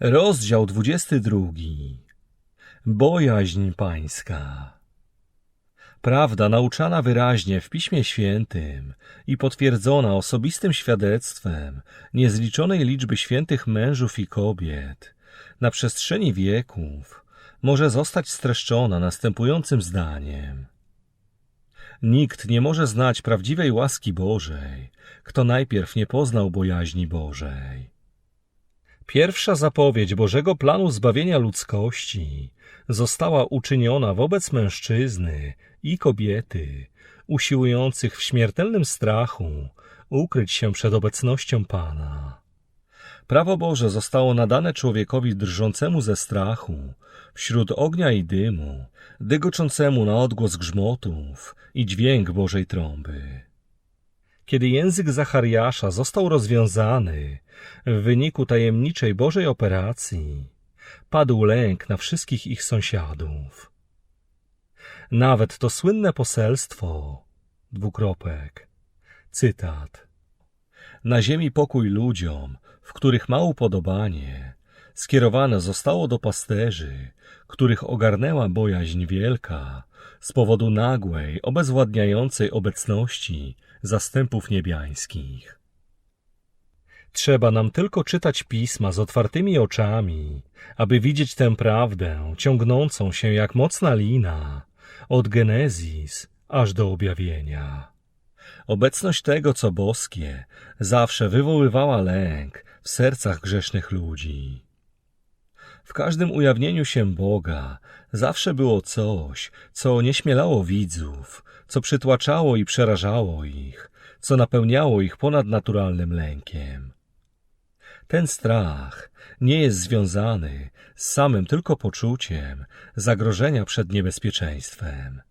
Rozdział 22. Bojaźń pańska. Prawda nauczana wyraźnie w Piśmie Świętym i potwierdzona osobistym świadectwem niezliczonej liczby świętych mężów i kobiet na przestrzeni wieków może zostać streszczona następującym zdaniem. Nikt nie może znać prawdziwej łaski Bożej, kto najpierw nie poznał bojaźni Bożej. Pierwsza zapowiedź Bożego planu zbawienia ludzkości została uczyniona wobec mężczyzny i kobiety, usiłujących w śmiertelnym strachu ukryć się przed obecnością Pana. Prawo Boże zostało nadane człowiekowi drżącemu ze strachu, wśród ognia i dymu, dygoczącemu na odgłos grzmotów i dźwięk Bożej trąby. Kiedy język Zachariasza został rozwiązany w wyniku tajemniczej Bożej operacji, padł lęk na wszystkich ich sąsiadów. Nawet to słynne poselstwo, dwukropek, cytat, na ziemi pokój ludziom, w których ma upodobanie, skierowane zostało do pasterzy, których ogarnęła bojaźń wielka z powodu nagłej, obezwładniającej obecności zastępów niebiańskich. Trzeba nam tylko czytać pisma z otwartymi oczami, aby widzieć tę prawdę ciągnącą się jak mocna lina od Genezis aż do objawienia. Obecność tego, co boskie, zawsze wywoływała lęk w sercach grzesznych ludzi. W każdym ujawnieniu się Boga zawsze było coś, co nie śmielało widzów, co przytłaczało i przerażało ich, co napełniało ich ponadnaturalnym lękiem. Ten strach nie jest związany z samym tylko poczuciem zagrożenia przed niebezpieczeństwem.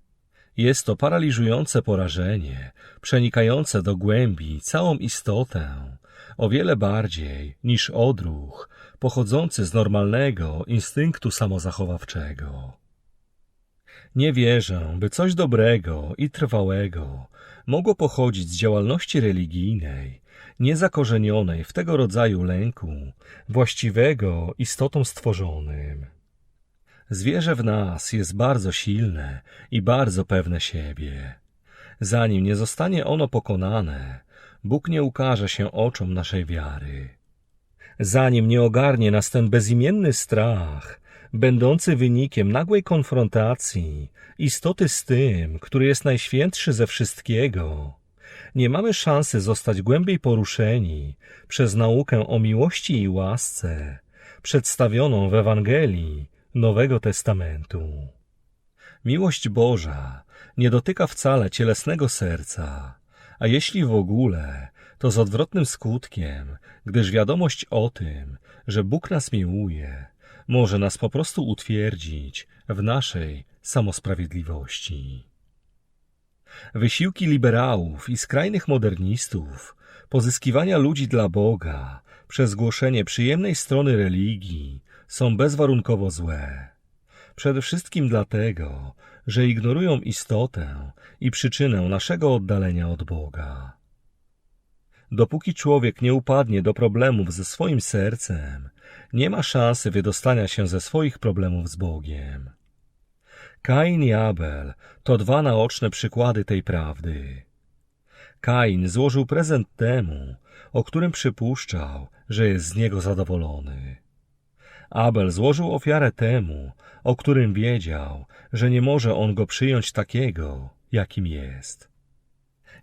Jest to paraliżujące porażenie, przenikające do głębi całą istotę, o wiele bardziej niż odruch pochodzący z normalnego instynktu samozachowawczego. Nie wierzę, by coś dobrego i trwałego mogło pochodzić z działalności religijnej, niezakorzenionej w tego rodzaju lęku, właściwego istotom stworzonym. Zwierzę w nas jest bardzo silne i bardzo pewne siebie. Zanim nie zostanie ono pokonane, Bóg nie ukaże się oczom naszej wiary. Zanim nie ogarnie nas ten bezimienny strach, będący wynikiem nagłej konfrontacji istoty z tym, który jest najświętszy ze wszystkiego, nie mamy szansy zostać głębiej poruszeni przez naukę o miłości i łasce przedstawioną w Ewangelii Nowego Testamentu. Miłość Boża nie dotyka wcale cielesnego serca, a jeśli w ogóle, to z odwrotnym skutkiem, gdyż wiadomość o tym, że Bóg nas miłuje, może nas po prostu utwierdzić w naszej samosprawiedliwości. Wysiłki liberałów i skrajnych modernistów, pozyskiwania ludzi dla Boga przez głoszenie przyjemnej strony religii są bezwarunkowo złe. Przede wszystkim dlatego, że ignorują istotę i przyczynę naszego oddalenia od Boga. Dopóki człowiek nie upadnie do problemów ze swoim sercem, nie ma szansy wydostania się ze swoich problemów z Bogiem. Kain i Abel to dwa naoczne przykłady tej prawdy. Kain złożył prezent temu, o którym przypuszczał, że jest z niego zadowolony. Abel złożył ofiarę temu, o którym wiedział, że nie może on go przyjąć takiego, jakim jest.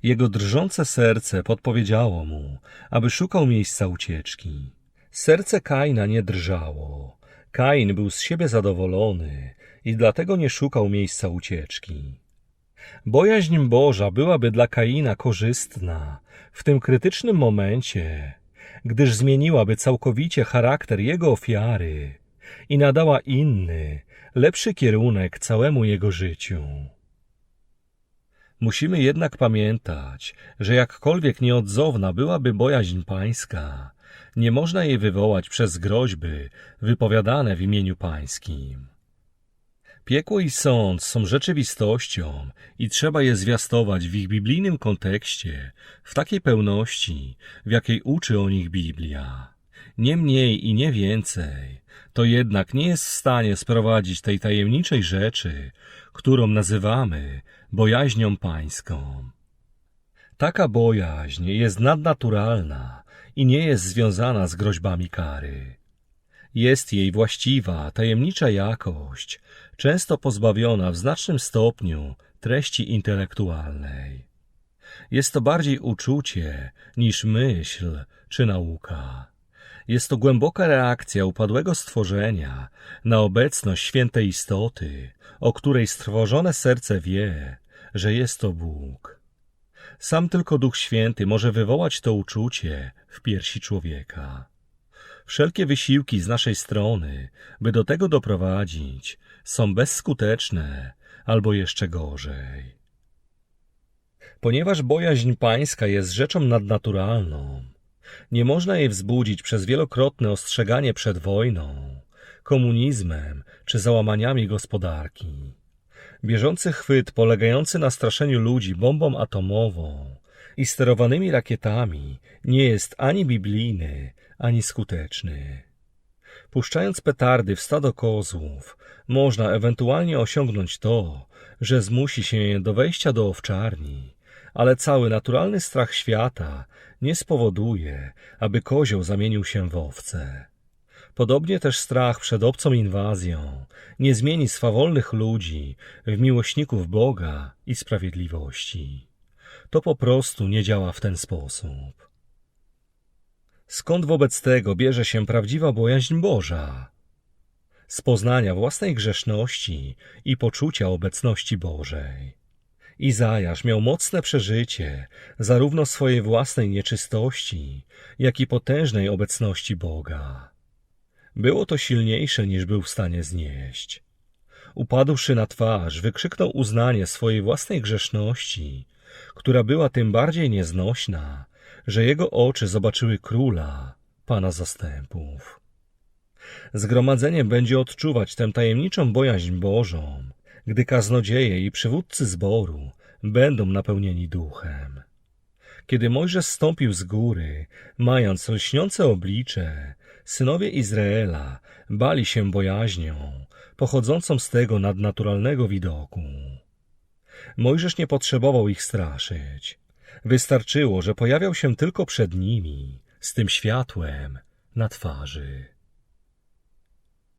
Jego drżące serce podpowiedziało mu, aby szukał miejsca ucieczki. Serce Kaina nie drżało. Kain był z siebie zadowolony i dlatego nie szukał miejsca ucieczki. Bojaźń Boża byłaby dla Kaina korzystna w tym krytycznym momencie, gdyż zmieniłaby całkowicie charakter jego ofiary i nadała inny, lepszy kierunek całemu jego życiu. Musimy jednak pamiętać, że jakkolwiek nieodzowna byłaby bojaźń pańska, nie można jej wywołać przez groźby wypowiadane w imieniu pańskim. Piekło i sąd są rzeczywistością i trzeba je zwiastować w ich biblijnym kontekście, w takiej pełności, w jakiej uczy o nich Biblia. Nie mniej i nie więcej, to jednak nie jest w stanie sprowadzić tej tajemniczej rzeczy, którą nazywamy bojaźnią pańską. Taka bojaźń jest nadnaturalna i nie jest związana z groźbami kary. Jest jej właściwa, tajemnicza jakość, często pozbawiona w znacznym stopniu treści intelektualnej. Jest to bardziej uczucie niż myśl czy nauka. Jest to głęboka reakcja upadłego stworzenia na obecność świętej istoty, o której strwożone serce wie, że jest to Bóg. Sam tylko Duch Święty może wywołać to uczucie w piersi człowieka. Wszelkie wysiłki z naszej strony, by do tego doprowadzić, są bezskuteczne albo jeszcze gorzej. Ponieważ bojaźń pańska jest rzeczą nadnaturalną, nie można jej wzbudzić przez wielokrotne ostrzeganie przed wojną, komunizmem czy załamaniami gospodarki. Bieżący chwyt polegający na straszeniu ludzi bombą atomową i sterowanymi rakietami nie jest ani biblijny, ani skuteczny. Puszczając petardy w stado kozłów, można ewentualnie osiągnąć to, że zmusi się je do wejścia do owczarni, ale cały naturalny strach świata nie spowoduje, aby kozioł zamienił się w owce. Podobnie też strach przed obcą inwazją nie zmieni swawolnych ludzi w miłośników Boga i sprawiedliwości. To po prostu nie działa w ten sposób. Skąd wobec tego bierze się prawdziwa bojaźń Boża? Z poznania własnej grzeszności i poczucia obecności Bożej. Izajasz miał mocne przeżycie zarówno swojej własnej nieczystości, jak i potężnej obecności Boga. Było to silniejsze niż był w stanie znieść. Upadłszy na twarz, wykrzyknął uznanie swojej własnej grzeszności, która była tym bardziej nieznośna, że jego oczy zobaczyły króla, pana zastępów. Zgromadzenie będzie odczuwać tę tajemniczą bojaźń Bożą, gdy kaznodzieje i przywódcy zboru będą napełnieni duchem. Kiedy Mojżesz stąpił z góry, mając lśniące oblicze, synowie Izraela bali się bojaźnią, pochodzącą z tego nadnaturalnego widoku. Mojżesz nie potrzebował ich straszyć. Wystarczyło, że pojawiał się tylko przed nimi, z tym światłem na twarzy.